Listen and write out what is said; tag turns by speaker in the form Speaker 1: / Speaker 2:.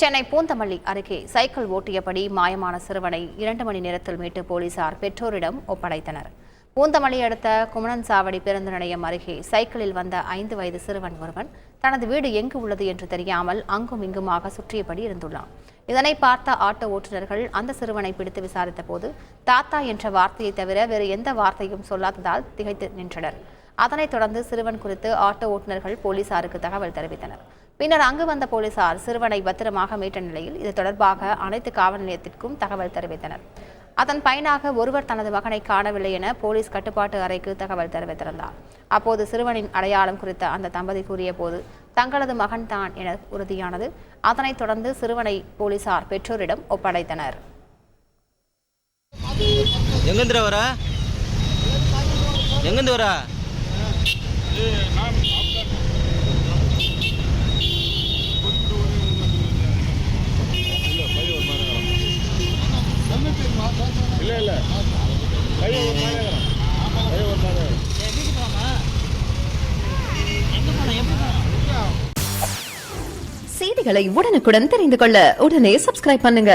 Speaker 1: சென்னை பூந்தமல்லி அருகே சைக்கிள் ஓட்டியபடி மாயமான சிறுவனை இரண்டு மணி நேரத்தில் மீட்டு போலீசார் பெற்றோரிடம் ஒப்படைத்தனர். பூந்தமல்லி அடுத்த குமணன் சாவடி பேருந்து நிலையம் அருகே சைக்கிளில் வந்த ஐந்து வயது சிறுவன் ஒருவன் தனது வீடு எங்கு உள்ளது என்று தெரியாமல் அங்கும் இங்குமாக சுற்றியபடி இருந்துள்ளான். இதனை பார்த்த ஆட்டோ ஓட்டுநர்கள் அந்த சிறுவனை பிடித்து விசாரித்த போது தாத்தா என்ற வார்த்தையை தவிர வேறு எந்த வார்த்தையும் சொல்லாததால் திகைத்து நின்றனர். அதனைத் தொடர்ந்து சிறுவன் குறித்து ஆட்டோ ஓட்டுநர்கள் போலீசாருக்கு தகவல் தெரிவித்தனர். பின்னர் அங்கு வந்த போலீசார் சிறுவனை பத்திரமாக மீட்ட நிலையில் இது தொடர்பாக அனைத்து காவல் நிலையத்திற்கும் தகவல் தெரிவித்தனர். அதன் பயனாக ஒருவர் தனது மகனை காணவில்லை என போலீஸ் கட்டுப்பாட்டு அறைக்கு தகவல் தெரிவித்திருந்தார். அப்போது சிறுவனின் அடையாளம் குறித்த அந்த தம்பதி கூறிய போது தங்களது மகன் தான் என உறுதியானது. அதனைத் தொடர்ந்து சிறுவனை போலீசார் பெற்றோரிடம் ஒப்படைத்தனர்.
Speaker 2: எங்கிருந்து வர? எங்கிருந்து வர?
Speaker 3: இல்லை இல்லை. கையை ஒரு மாதிரி இருக்கிறான். ஒரு மாதிரி
Speaker 4: செய்திகளை உடனுக்குடன் தெரிந்து கொள்ள உடனே சப்ஸ்கிரைப் பண்ணுங்க.